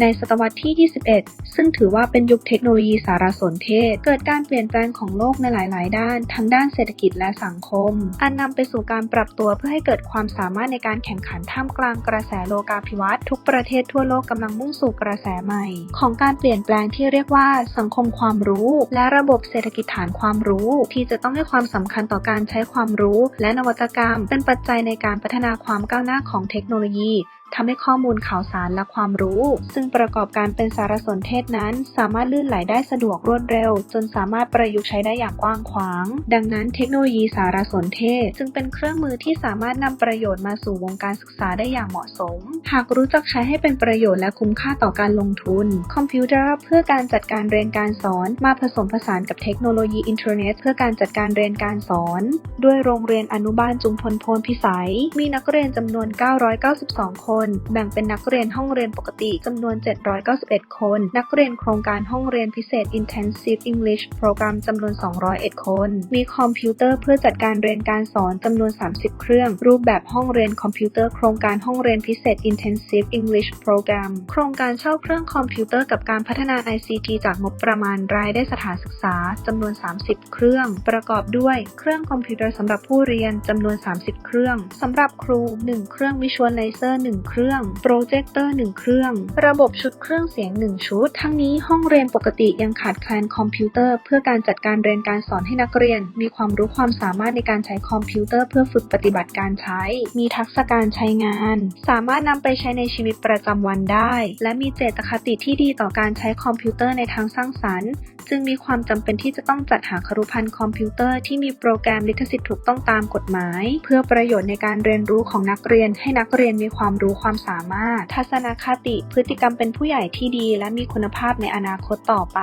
ในศตวรรษที่ 21 ซึ่งถือว่าเป็นยุคเทคโนโลยีสารสนเทศ เกิดการเปลี่ยนแปลงของโลกในหลาย ๆ ด้าน ทั้งด้านเศรษฐกิจและสังคม อันนำไปสู่การปรับตัวเพื่อให้เกิดความสามารถในการแข่งขันท่ามกลางกระแสโลกาภิวัตน์ทุกประเทศทั่วโลกกำลังมุ่งสู่กระแสใหม่ ของการเปลี่ยนแปลงที่เรียกว่าสังคมความรู้ และระบบเศรษฐกิจฐานความรู้ ที่จะต้องให้ความสำคัญต่อการใช้ความรู้ และนวัตกรรม เป็นปัจจัยในการพัฒนาความก้าวหน้าของเทคโนโลยี ทำให้ข้อมูลข่าวสารและความรู้ ซึ่งประกอบการเป็นสารสนเทศนั้น สามารถลื่นไหลได้สะดวกรวดเร็ว จนสามารถประยุกต์ใช้ได้อย่างกว้างขวาง ดังนั้นเทคโนโลยีสารสนเทศ จึงเป็นเครื่องมือที่สามารถนำประโยชน์มาสู่วงการศึกษาได้อย่างเหมาะสม หากรู้จักใช้ให้เป็นประโยชน์และคุ้มค่าต่อการลงทุน คอมพิวเตอร์เพื่อการจัดการเรียนการสอนมาผสมผสานกับเทคโนโลยีอินเทอร์เน็ตเพื่อการจัดการเรียนการสอน ด้วยโรงเรียนอนุบาลจุมพลพลพิสัย มีนักเรียนจำนวน 992 คนแบ่งเป็นนักเรียนห้องเรียนปกติจำนวน 791 คน นักเรียนโครงการห้องเรียนพิเศษ Intensive English Program จำนวน 201 คน มีคอมพิวเตอร์เพื่อจัดการเรียนการสอนจำนวน 30 เครื่อง รูปแบบห้องเรียนคอมพิวเตอร์โครงการห้องเรียนพิเศษ Intensive English Program โครงการเช่าเครื่องคอมพิวเตอร์กับการพัฒนา ICT จากงบประมาณรายได้สถานศึกษาจำนวน 30 เครื่อง ประกอบด้วยเครื่องคอมพิวเตอร์สำหรับผู้เรียนจำนวน 30 เครื่องสำหรับครู 1 เครื่อง Visualizer 1เครื่อง โปรเจคเตอร์ 1 เครื่อง ระบบชุดเครื่องเสียง 1 ชุด ทั้งนี้ห้องเรียนปกติยังขาดแคลนคอมพิวเตอร์ เพื่อการจัดการเรียนการสอนให้นักเรียน มีความรู้ความสามารถในการใช้คอมพิวเตอร์ เพื่อฝึกปฏิบัติการใช้ มีทักษะการใช้งาน สามารถนำไปใช้ในชีวิตประจำวันได้ และมีเจตคติที่ดีต่อการใช้คอมพิวเตอร์ในทางสร้างสรรค์ จึงมีความจำเป็นที่จะต้องจัดหาครุภัณฑ์คอมพิวเตอร์ที่มีโปรแกรมลิขสิทธิ์ถูกต้องตามกฎหมาย เพื่อประโยชน์ในการเรียนรู้ของนักเรียนให้นักเรียนมีความรู้ความสามารถ ทัศนคติ พฤติกรรมเป็นผู้ใหญ่ที่ดี และมีคุณภาพในอนาคตต่อไป